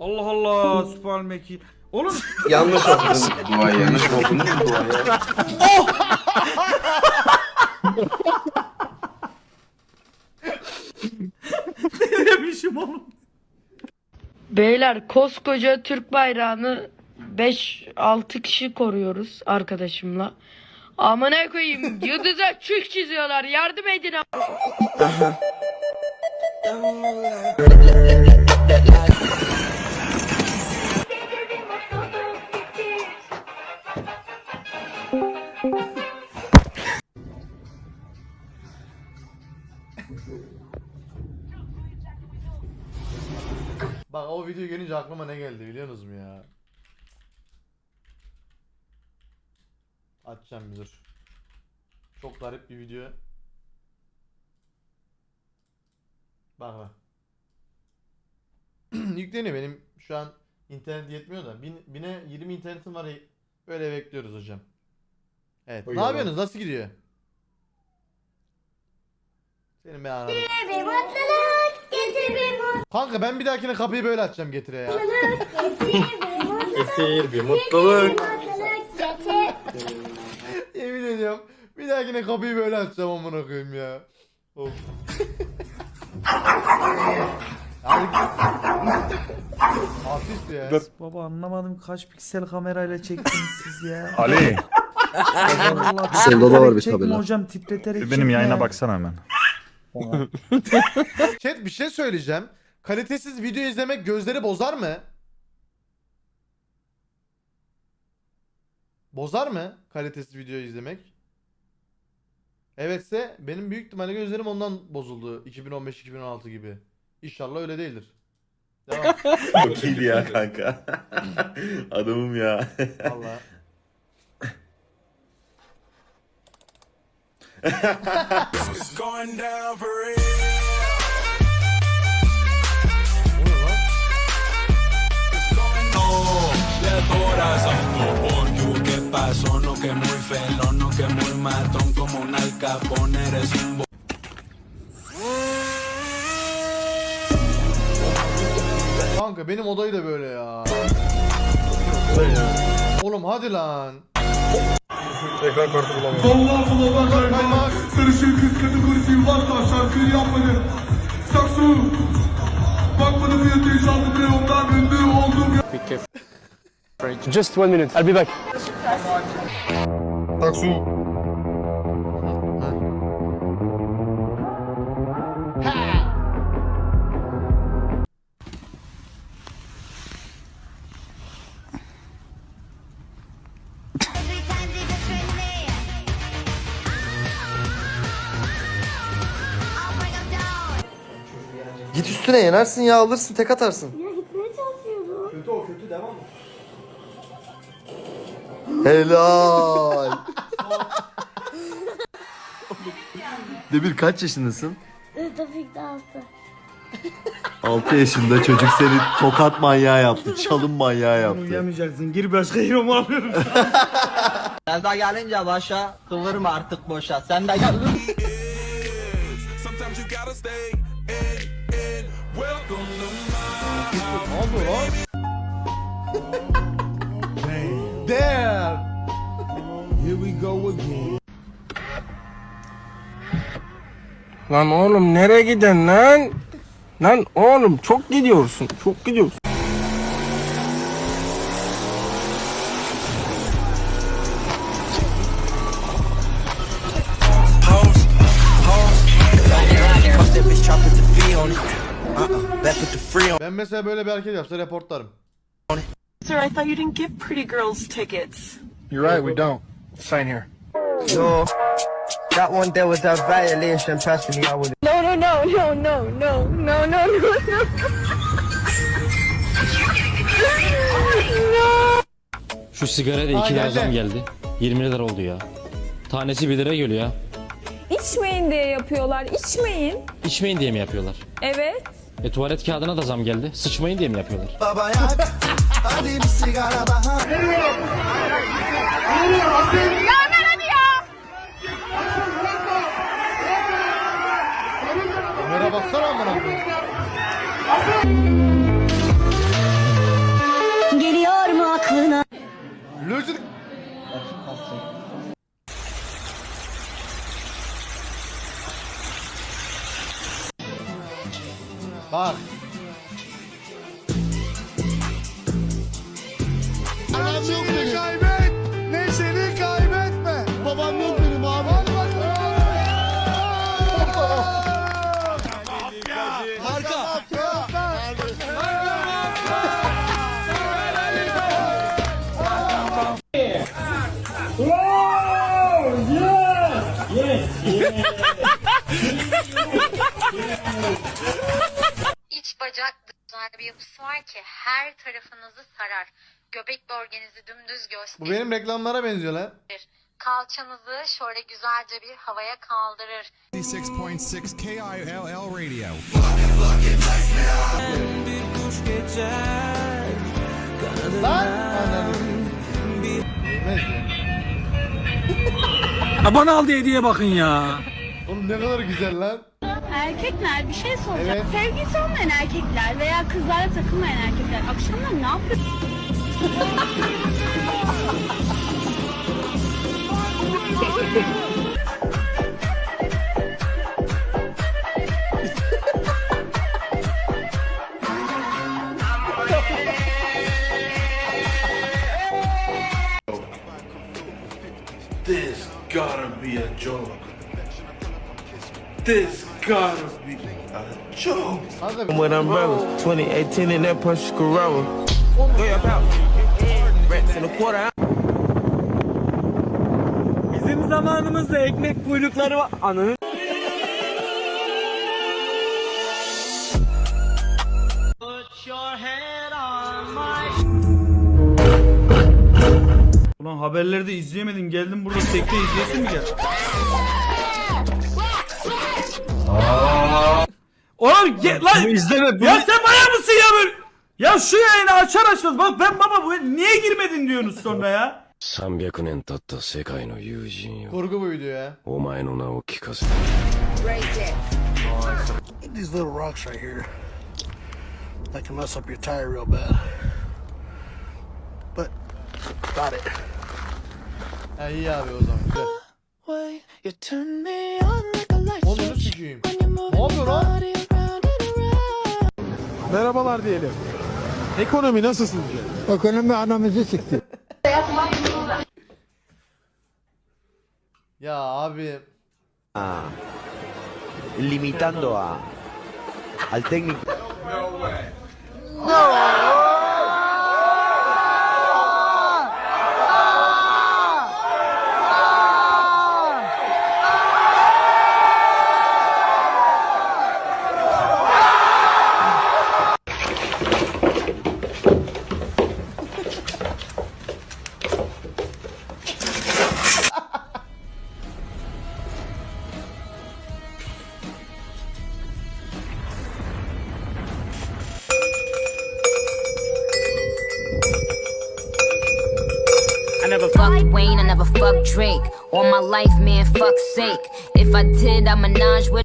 Allah Allah Süper Meki. Oğlum Yanlış okudun. Duayı yanlış okudun mu duayı? ne demişim oğlum? Beyler koskoca Türk bayrağını 5-6 kişi koruyoruz arkadaşımla. Amına koyayım yıldıza çük çiziyorlar yardım edin a- o videoyu görünce aklıma ne geldi biliyor musunuz mu ya? Açacağım bir dur. Çok garip bir video. Bak bak. Yükleniyor benim şu an internet yetmiyor da. Bin, bine 20 internetim var. Böyle bekliyoruz hocam. Evet. Ne yapıyorsunuz? Nasıl gidiyor? Senin ben anladım. Kanka ben bir dahakine kapıyı böyle açacağım getire ya. getir bir mutluluk Yemin ediyorum. Bir dahakine kapıyı böyle açacağım amına koyayım ya. Of. Artist ya. Baba anlamadım kaç piksel kamerayla çektiniz siz ya. Ali Allah Solda da var bir çekme tabela. hocam titreterek benim çekme yayına ya. baksana hemen. Chat bir şey söyleyeceğim. Kalitesiz video izlemek gözleri bozar mı? Bozar mı kalitesiz video izlemek? Evetse benim büyük ihtimalle gözlerim ondan bozuldu 2015-2016 gibi. İnşallah öyle değildir. Devam. Çok iyiydi ya kanka. Adamım ya. Allah. O ne lan? Kanka benim odayı da böyle ya. Oğlum hadi lan. Ekran kartı bulamıyorum. Kaymak. Sarışın kız kategorisi varsa şarkıyı yapmadı. Saksu. Bakmadı fiyatı hiç aldım ve ondan ünlü oldum. Just one minute. I'll be back. Taksu. Git üstüne yenersin ya alırsın tek atarsın. Ya gitmeye çalışıyorum Kötü o kötü devam mı? Helal. Demir kaç yaşındasın? Topik de altı 6 yaşında çocuk seni tokat manyağı yaptı. Çalım manyağı yaptı. Uyuyamayacaksın gir başka hero'mu alıyorum. Selda gelince başa kıvırma artık boşa. Sen de gel. Ne oldu lan? Damn. Lan oğlum nereye giden lan? Lan oğlum çok gidiyorsun. Çok gidiyorsun. Ben mesela böyle bir hareket yapsa reportlarım. Sir, I thought you didn't give pretty girls tickets. You're right we don't. Sign here. No. That one there was a violation. Personally, I would. No no no no no no no no no Şu sigara da Aa, 2 lira geldi. zam geldi. 20 lira oldu ya. Tanesi 1 lira geliyor ya. İçmeyin diye yapıyorlar. İçmeyin. İçmeyin diye mi yapıyorlar? Evet. E tuvalet kağıdına da zam geldi. Sıçmayın diye mi yapıyorlar? Kamera baksana amına koyayım. İç bacak dışlar bir yapısı var ki her tarafınızı sarar. Göbek bölgenizi dümdüz gösterir. Bu benim reklamlara benziyor lan. Kalçanızı şöyle güzelce bir havaya kaldırır. 96.6 KILL Radio. Bir kuş geçer Lan! Anam. Ne? Ya. Bana aldı hediye bakın ya. Oğlum ne kadar güzel lan. Erkekler bir şey soracağım. Evet. Sevgilisi olmayan erkekler veya kızlara takılmayan erkekler akşamlar ne yapıyor? This gotta be a joke. This gotta be a joke. With umbrellas, 2018 in that Porsche Carrera. Go your pal. Rats in a quarter. Bizim zamanımızda ekmek kuyrukları var. Ananı Ulan haberleri de izleyemedin. Geldin burada tekte izleyesin mi gel? Oğlum gel lan. İzleme Ya sen bana mısın ya böyle? Ya şu yayını açar açmaz. Bak ben baba bu niye girmedin diyorsunuz sonra ya? 300年経った世界の友人よ Kurgu bu video ya. お前の名を聞かせて These little rocks right here. That can mess up your tire real bad. Got it. Ha iyi abi o zaman güzel. Onunu sikeyim. Ne yapıyor lan? Merhabalar diyelim. Ekonomi nasıl sizce? Ekonomi anamızı sikti. Ya abi. Limitando a al técnico. I never fucked Wayne, I never fucked Drake. All my life, man, fuck's sake. If I did, I menage with.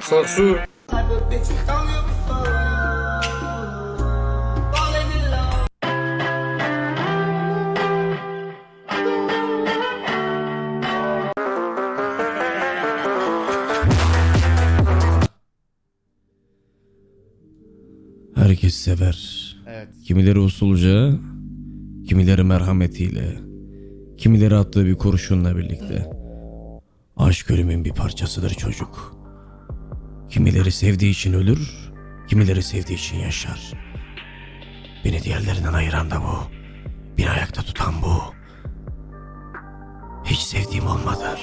Saksu. Herkes sever. Evet. Kimileri usulca, kimileri merhametiyle, kimileri attığı bir kurşunla birlikte. Aşk ölümün bir parçasıdır çocuk. Kimileri sevdiği için ölür, kimileri sevdiği için yaşar. Beni diğerlerinden ayıran da bu. Beni ayakta tutan bu. Hiç sevdiğim olmadı.